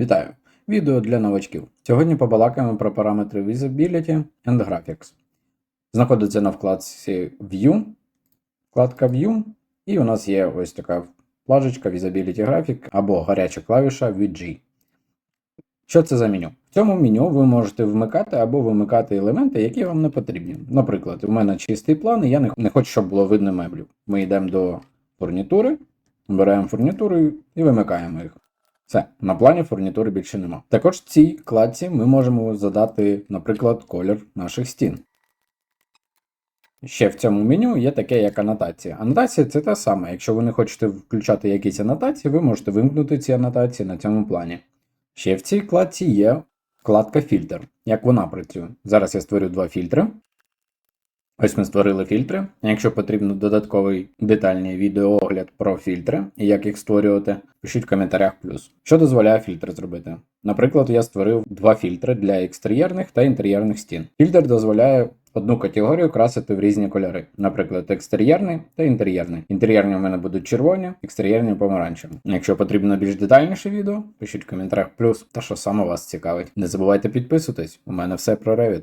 Вітаю! Відео для новачків. Сьогодні побалакаємо про параметри Visibility and Graphics. Знаходиться на вкладці View, вкладка View, і у нас є ось така плажечка Visibility Graphic або гаряча клавіша VG. Що це за меню? В цьому меню ви можете вмикати або вимикати елементи, які вам не потрібні. Наприклад, у мене чистий план, і я не, хочу, щоб було видно меблів. Ми йдемо до фурнітури, беремо фурнітуру і вимикаємо їх. Все, на плані фурнітури більше нема. Також в цій кладці ми можемо задати, наприклад, колір наших стін. Ще в цьому меню є таке, як анотація. Анотація це те саме. Якщо ви не хочете включати якісь анотації, ви можете вимкнути ці анотації на цьому плані. Ще в цій кладці є вкладка фільтр. Як вона працює? Зараз я створю два фільтри. Ось ми створили фільтри. Якщо потрібно додатковий детальний відеоогляд про фільтри і як їх створювати, пишіть в коментарях плюс. Що дозволяє фільтр зробити? Наприклад, я створив два фільтри для екстер'єрних та інтер'єрних стін. Фільтр дозволяє одну категорію красити в різні кольори, наприклад, екстер'єрний та інтер'єрний. Інтер'єрні у мене будуть червоні, екстер'єрні помаранчеві. Якщо потрібно більш детальніше відео, пишіть в коментарях плюс та що саме вас цікавить. Не забувайте підписуватись, у мене все про Revit.